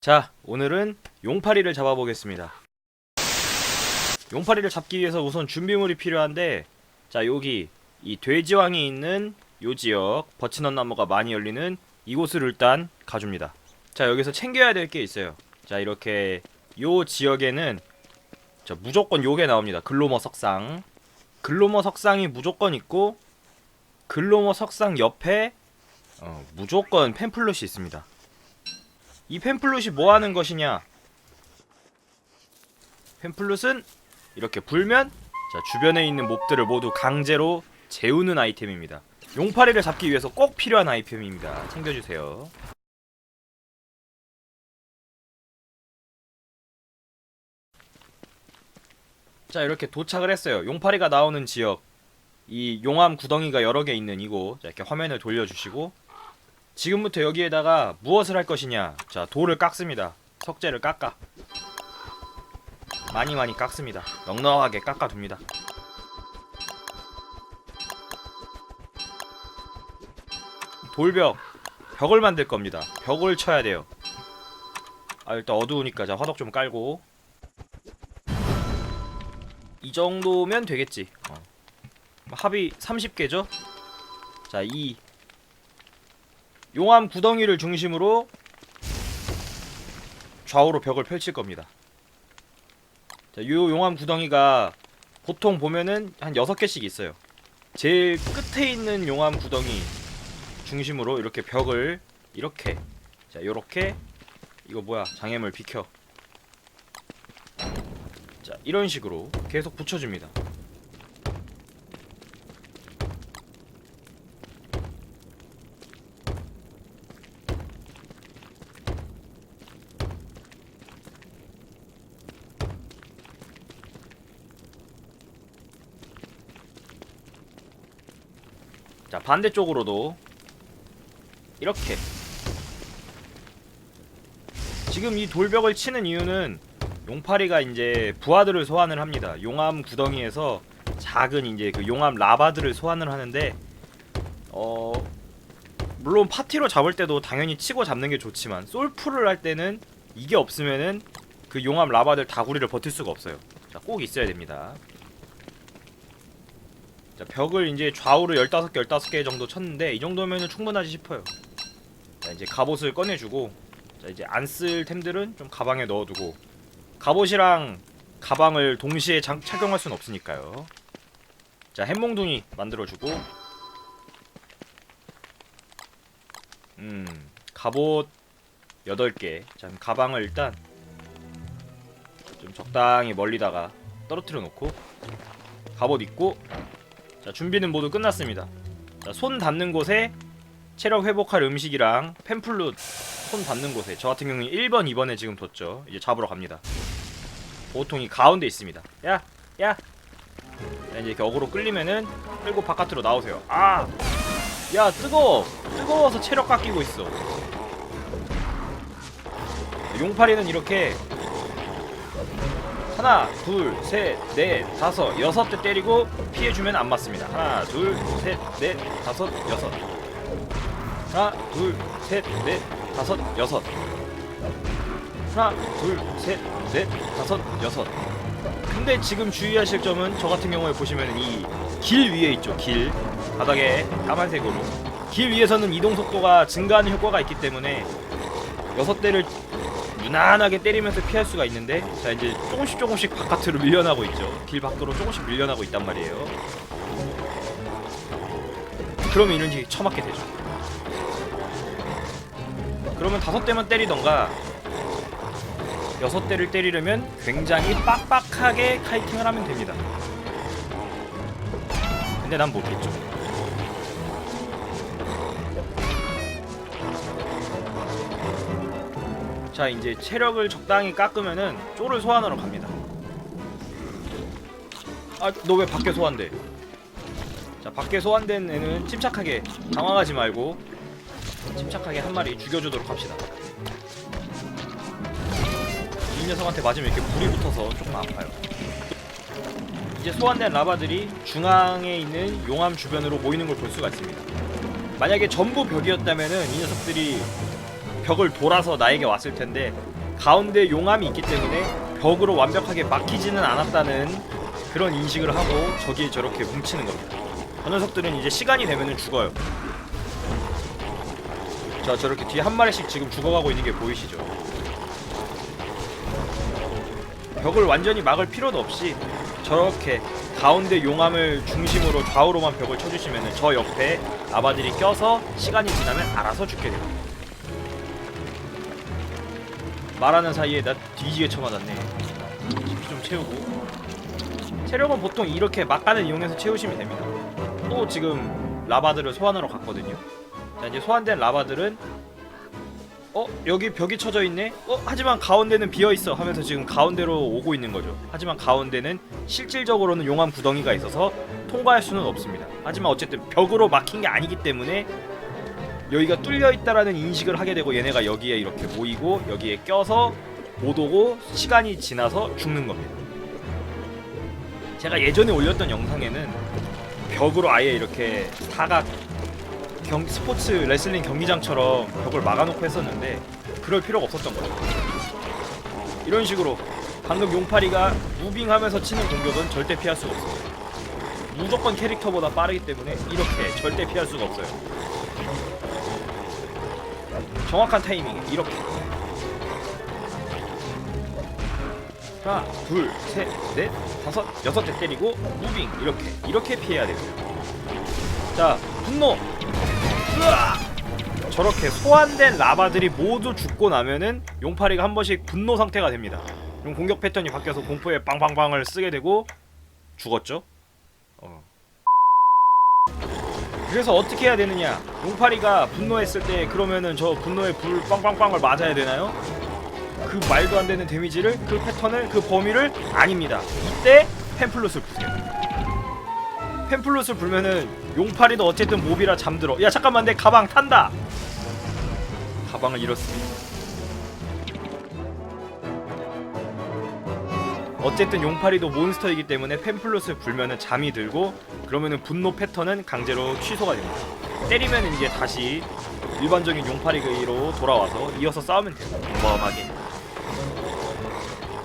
자, 오늘은 용파리를 잡아보겠습니다. 용파리를 잡기 위해서 우선 준비물이 필요한데, 자, 여기 이 돼지왕이 있는 요 지역, 버치넛 나무가 많이 열리는 이곳을 일단 가줍니다. 자, 여기서 챙겨야 될 게 있어요. 자, 이렇게 요 지역에는 자, 무조건 요게 나옵니다. 글로머 석상. 글로머 석상이 무조건 있고, 글로머 석상 옆에 어, 무조건 팸플롯이 있습니다. 이 팸플롯이 뭐 하는 것이냐? 팸플롯은 이렇게 불면 자, 주변에 있는 몹들을 모두 강제로 재우는 아이템입니다. 용파리를 잡기 위해서 꼭 필요한 아이템입니다. 챙겨주세요. 자, 이렇게 도착을 했어요. 용파리가 나오는 지역. 이 용암 구덩이가 여러 개 있는 이곳. 자, 이렇게 화면을 돌려주시고 지금부터 여기에다가 무엇을 할 것이냐? 자 돌을 깎습니다. 석재를 깎아. 많이 많이 깎습니다. 넉넉하게 깎아둡니다. 돌벽 벽을 만들 겁니다. 벽을 쳐야 돼요. 아 일단 어두우니까 자 화덕 좀 깔고. 이 정도면 되겠지. 어. 합이 30개죠? 자이 용암 구덩이를 중심으로 좌우로 벽을 펼칠 겁니다. 자, 요 용암 구덩이가 보통 보면은 한 6개씩 있어요. 제일 끝에 있는 용암 구덩이 중심으로 이렇게 벽을 이렇게 자, 요렇게 이거 뭐야? 장애물 비켜. 자, 이런 식으로 계속 붙여 줍니다. 자 반대쪽으로도 이렇게. 지금 이 돌벽을 치는 이유는 용파리가 이제 부하들을 소환을 합니다. 용암 구덩이에서 작은 이제 그 용암 라바들을 소환을 하는데 어 물론 파티로 잡을 때도 당연히 치고 잡는 게 좋지만 솔프를 할 때는 이게 없으면은 그 용암 라바들 다구리를 버틸 수가 없어요. 자 꼭 있어야 됩니다 자, 벽을 이제 좌우로 15개, 15개 정도 쳤는데 이 정도면 충분하지 싶어요. 자, 이제 갑옷을 꺼내주고 자, 이제 안 쓸 템들은 좀 가방에 넣어두고 갑옷이랑 가방을 동시에 장, 착용할 수는 없으니까요. 자, 햄몽둥이 만들어주고 음, 갑옷 8개. 자, 가방을 일단 좀 적당히 멀리다가 떨어뜨려 놓고 갑옷 입고 자 준비는 모두 끝났습니다 자, 손 닿는 곳에 체력 회복할 음식이랑 팸플룻 손 닿는 곳에 저 같은 경우는 1번 2번에 지금 뒀죠 이제 잡으러 갑니다 보통이 가운데 있습니다 야! 야! 자, 이제 이렇게 어그로 끌리면은 끌고 바깥으로 나오세요 아! 야 뜨거워! 뜨거워서 체력 깎이고 있어 용파리는 이렇게 하나, 둘, 셋, 넷, 다섯, 여섯 대 때리고 피해주면 안 맞습니다. 하나, 둘, 셋, 넷, 다섯, 여섯. 하나, 둘, 셋, 넷, 다섯, 여섯. 하나, 둘, 셋, 넷, 다섯, 여섯. 근데 지금 주의하실 점은 저 같은 경우에 보시면 이 길 위에 있죠. 길 바닥에 까만색으로 길 위에서는 이동 속도가 증가하는 효과가 있기 때문에 여섯 대를 무난하게 때리면서 피할 수가 있는데 자 이제 조금씩 조금씩 바깥으로 밀려나고 있죠. 길 밖으로 조금씩 밀려나고 있단 말이에요. 그러면 이런지 처맞게 되죠. 그러면 다섯 대만 때리던가 여섯 대를 때리려면 굉장히 빡빡하게 카이팅을 하면 됩니다. 근데 난 못했죠 자 이제 체력을 적당히 깎으면은 쪼를 소환하러 갑니다. 아 너 왜 밖에 소환돼? 자 밖에 소환된 애는 침착하게 당황하지 말고 침착하게 한 마리 죽여주도록 합시다. 이 녀석한테 맞으면 이렇게 불이 붙어서 조금 아파요. 이제 소환된 라바들이 중앙에 있는 용암 주변으로 모이는 걸 볼 수가 있습니다. 만약에 전부 벽이었다면은 이 녀석들이 벽을 돌아서 나에게 왔을 텐데 가운데 용암이 있기 때문에 벽으로 완벽하게 막히지는 않았다는 그런 인식을 하고 저기에 저렇게 뭉치는 겁니다. 저 녀석들은 이제 시간이 되면은 죽어요. 자 저렇게 뒤에 한 마리씩 지금 죽어가고 있는 게 보이시죠? 벽을 완전히 막을 필요도 없이 저렇게 가운데 용암을 중심으로 좌우로만 벽을 쳐주시면 저 옆에 아바들이 껴서 시간이 지나면 알아서 죽게 됩니다. 말하는 사이에 나 뒤지게 쳐맞았네. 피좀 채우고. 체력은 보통 이렇게 막간을 이용해서 채우시면 됩니다. 또 지금 라바들을 소환하러 갔거든요. 자 이제 소환된 라바들은 어 여기 벽이 쳐져 있네. 어 하지만 가운데는 비어 있어 하면서 지금 가운데로 오고 있는 거죠. 하지만 가운데는 실질적으로는 용암 구덩이가 있어서 통과할 수는 없습니다. 하지만 어쨌든 벽으로 막힌 게 아니기 때문에 여기가 뚫려 있다라는 인식을 하게 되고 얘네가 여기에 이렇게 모이고 여기에 껴서 못 오고 시간이 지나서 죽는 겁니다. 제가 예전에 올렸던 영상에는 벽으로 아예 이렇게 사각 경, 스포츠 레슬링 경기장처럼 벽을 막아놓고 했었는데 그럴 필요가 없었던 거죠. 이런 식으로 방금 용파리가 무빙하면서 치는 공격은 절대 피할 수가 없어요. 무조건 캐릭터보다 빠르기 때문에 이렇게 절대 피할 수가 없어요. 정확한 타이밍에 이렇게. 하나 둘셋넷 다섯 여섯 대 때리고 무빙. 이렇게 이렇게 피해야 되고요. 자 분노. 으아! 저렇게 소환된 라바들이 모두 죽고 나면은 용파리가 한 번씩 분노 상태가 됩니다. 그럼 공격 패턴이 바뀌어서 공포에 빵빵빵을 쓰게 되고 죽었죠? 어. 그래서 어떻게 해야 되느냐? 용파리가 분노했을 때 그러면은 저 분노의 불 빵빵빵을 맞아야 되나요? 그 말도 안 되는 데미지를 그 패턴을 그 범위를 아닙니다. 이때 펜플롯을 부세요. 펜플롯을 불면은 용파리도 어쨌든 몹이라 잠들어. 야 잠깐만 내 가방 탄다! 가방을 잃었습니다 어쨌든 용파리도 몬스터이기 때문에 펜플롯을 불면은 잠이 들고 그러면은 분노 패턴은 강제로 취소가 됩니다. 때리면 이제 다시 일반적인 용파리로 돌아와서 이어서 싸우면 돼요. 어마어마하게.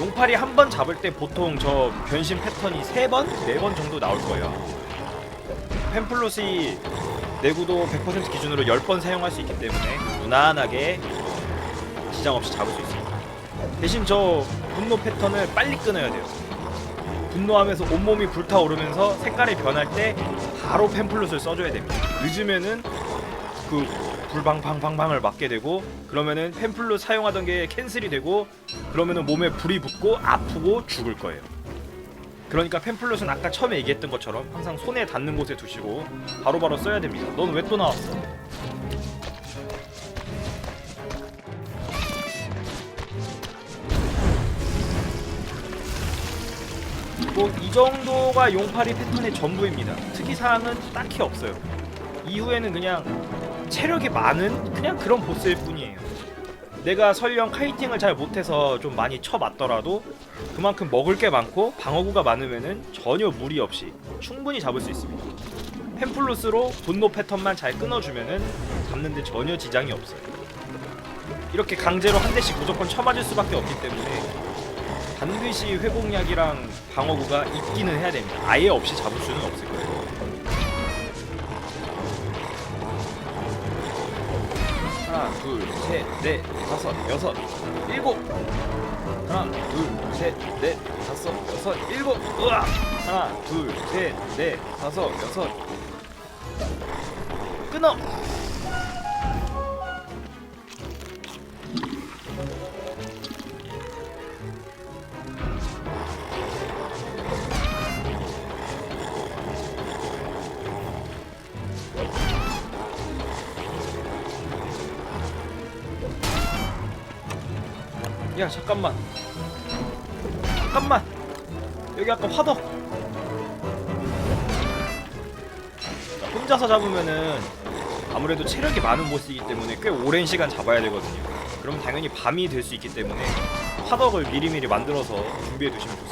용파리 한번 잡을 때 보통 저 변신 패턴이 세 번, 네번 정도 나올 거예요. 펜플롯이 내구도 100% 기준으로 10번 사용할 수 있기 때문에 무난하게 지장 없이 잡을 수 있습니다. 대신 저 분노 패턴을 빨리 끊어야 돼요. 분노하면서 온몸이 불타오르면서 색깔이 변할 때 바로 펜플롯을 써줘야 됩니다. 늦으면은 그 불방방방방을 맞게 되고 그러면은 펜플롯 사용하던 게 캔슬이 되고 그러면은 몸에 불이 붙고 아프고 죽을 거예요. 그러니까 펜플롯은 아까 처음에 얘기했던 것처럼 항상 손에 닿는 곳에 두시고 바로바로 써야 됩니다. 넌 왜 또 나왔어? 뭐 이 정도가 용파리 패턴의 전부입니다. 특이사항은 딱히 없어요. 이후에는 그냥 체력이 많은 그냥 그런 보스일 뿐이에요. 내가 설령 카이팅을 잘 못해서 좀 많이 쳐맞더라도 그만큼 먹을 게 많고 방어구가 많으면은 전혀 무리 없이 충분히 잡을 수 있습니다. 펜플루스로 분노 패턴만 잘 끊어주면은 잡는데 전혀 지장이 없어요. 이렇게 강제로 한 대씩 무조건 쳐맞을 수밖에 없기 때문에 반드시 회복약이랑 방어구가 있기는 해야 됩니다. 아예 없이 잡을 수는 없을 거예요. 하나, 둘, 셋, 넷, 다섯, 여섯, 일곱. 하나, 둘, 셋, 넷, 다섯, 여섯, 일곱. 으아! 하나, 둘, 셋, 넷, 다섯, 여섯. 끊어. 야 잠깐만. 잠깐만. 여기 아까 화덕. 자, 혼자서 잡으면은 아무래도 체력이 많은 보스이기 때문에 꽤 오랜 시간 잡아야 되거든요. 그럼 당연히 밤이 될 수 있기 때문에 화덕을 미리미리 만들어서 준비해 두시면 좋습니다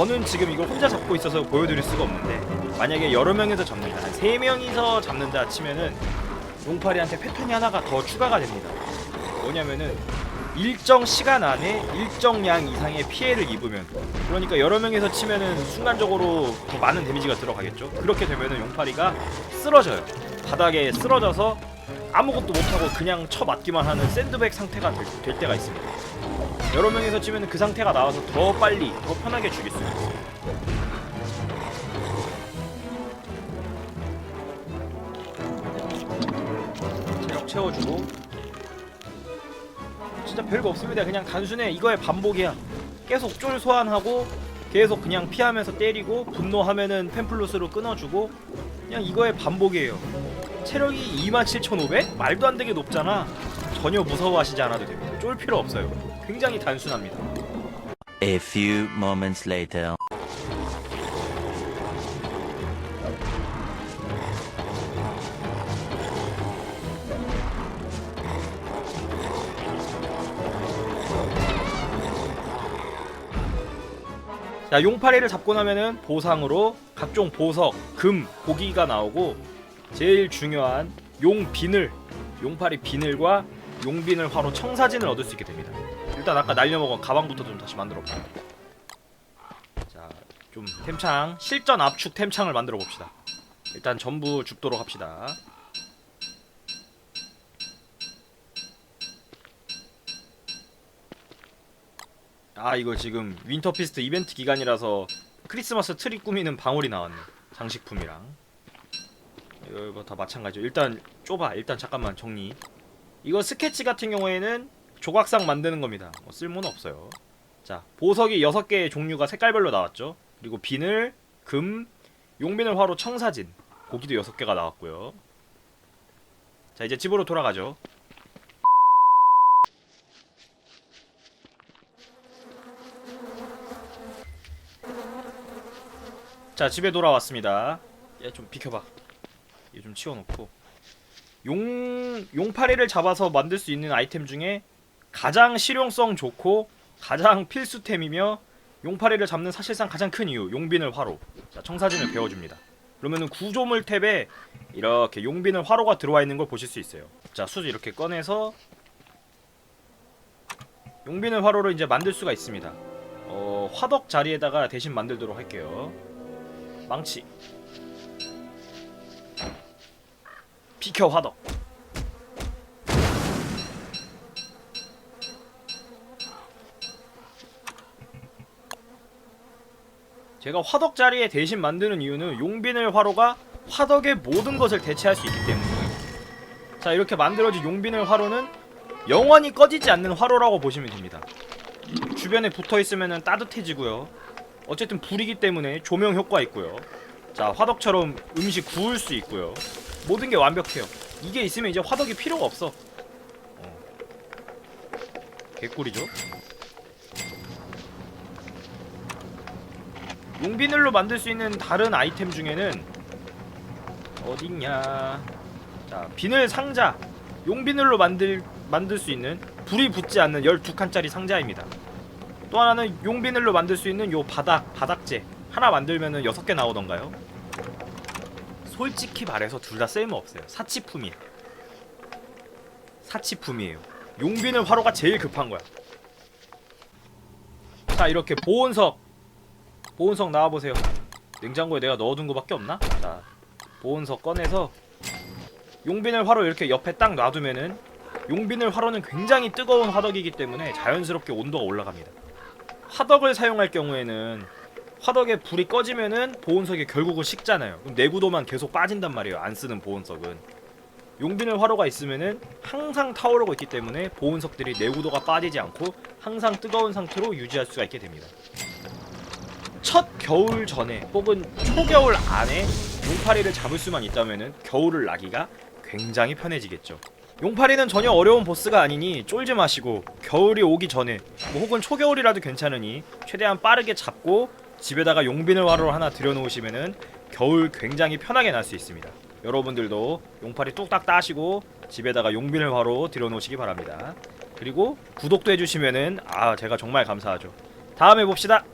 저는 지금 이걸 혼자 잡고 있어서 보여드릴 수가 없는데 만약에 여러 명이서 잡는다 한세 명이서 잡는다 치면은 용팔이한테 패턴이 하나가 더 추가가 됩니다. 뭐냐면은 일정 시간 안에 일정 양 이상의 피해를 입으면 그러니까 여러 명이서 치면은 순간적으로 더 많은 데미지가 들어가겠죠? 그렇게 되면은 용팔이가 쓰러져요. 바닥에 쓰러져서 아무것도 못하고 그냥 쳐 맞기만 하는 샌드백 상태가 될, 될 때가 있습니다 여러 명이서 치면 그 상태가 나와서 더 빨리 더 편하게 죽일 수 있어요. 체력 채워주고. 진짜 별거 없습니다. 그냥 단순해 이거의 반복이야. 계속 쫄 소환하고 계속 그냥 피하면서 때리고 분노하면은 펜플루스로 끊어주고 그냥 이거의 반복이에요. 체력이 27,500? 말도 안 되게 높잖아. 전혀 무서워하시지 않아도 됩니다. 쫄 필요 없어요 굉장히 단순합니다 A few moments later. 자 용파리를 잡고 나면은 보상으로 각종 보석, 금, 고기가 나오고 제일 중요한 용 비늘, 용파리 비늘과 용 비늘 화로 청사진을 얻을 수 있게 됩니다. 일단 아까 날려먹은 가방부터 좀 다시 만들어 볼게요. 자, 좀 템창 실전 압축 템창을 만들어 봅시다. 일단 전부 줍도록 합시다. 아 이거 지금 윈터피스트 이벤트 기간이라서 크리스마스 트리 꾸미는 방울이 나왔네 장식품이랑 이거 다 마찬가지죠 일단 좁아 일단 잠깐만 정리 이거 스케치 같은 경우에는 조각상 만드는 겁니다. 뭐 쓸모는 없어요. 자 보석이 6개의 종류가 색깔별로 나왔죠. 그리고 비늘, 금, 용비늘 화로 청사진. 고기도 6개가 나왔고요. 자 이제 집으로 돌아가죠. 자 집에 돌아왔습니다. 얘 좀 비켜봐. 얘 좀 치워놓고. 용 용파리를 잡아서 만들 수 있는 아이템 중에 가장 실용성 좋고 가장 필수템이며 용파리를 잡는 사실상 가장 큰 이유 용빈을 화로. 자 청사진을 배워줍니다. 그러면은 구조물 탭에 이렇게 용빈을 화로가 들어와 있는 걸 보실 수 있어요. 자 수지 이렇게 꺼내서 용빈을 화로를 이제 만들 수가 있습니다. 어, 화덕 자리에다가 대신 만들도록 할게요. 망치 비켜 화덕 제가 화덕 자리에 대신 만드는 이유는 용비늘 화로가 화덕의 모든 것을 대체할 수 있기 때문이에요 자 이렇게 만들어진 용비늘 화로는 영원히 꺼지지 않는 화로라고 보시면 됩니다 주변에 붙어있으면 따뜻해지고요 어쨌든 불이기 때문에 조명 효과 있고요. 자 화덕처럼 음식 구울 수 있고요. 모든 게 완벽해요. 이게 있으면 이제 화덕이 필요가 없어. 어. 개꿀이죠. 용비늘로 만들 수 있는 다른 아이템 중에는 어딨냐? 자 비늘 상자. 용비늘로 만들 만들 수 있는 불이 붙지 않는 12칸짜리 상자입니다. 또 하나는 용비늘로 만들 수 있는 요 바닥 바닥재 하나 만들면은 여섯 개 나오던가요? 솔직히 말해서 둘 다 쓸모 없어요. 사치품이야. 사치품이에요. 용비늘 화로가 제일 급한 거야. 자 이렇게 보온석 보온석 나와 보세요. 냉장고에 내가 넣어둔 거밖에 없나? 자 보온석 꺼내서 용비늘 화로 이렇게 옆에 딱 놔두면은 용비늘 화로는 굉장히 뜨거운 화덕이기 때문에 자연스럽게 온도가 올라갑니다. 화덕을 사용할 경우에는 화덕에 불이 꺼지면은 보온석이 결국은 식잖아요. 그럼 내구도만 계속 빠진단 말이에요. 안 쓰는 보온석은. 용비늘 화로가 있으면은 항상 타오르고 있기 때문에 보온석들이 내구도가 빠지지 않고 항상 뜨거운 상태로 유지할 수가 있게 됩니다. 첫 겨울 전에 혹은 초겨울 안에 용파리를 잡을 수만 있다면은 겨울을 나기가 굉장히 편해지겠죠. 용파리는 전혀 어려운 보스가 아니니 쫄지 마시고 겨울이 오기 전에 뭐 혹은 초겨울이라도 괜찮으니 최대한 빠르게 잡고 집에다가 용비늘 화로 하나 들여놓으시면은 겨울 굉장히 편하게 날 수 있습니다. 여러분들도 용파리 뚝딱 따시고 집에다가 용비늘 화로 들여놓으시기 바랍니다. 그리고 구독도 해주시면은 아 제가 정말 감사하죠. 다음에 봅시다.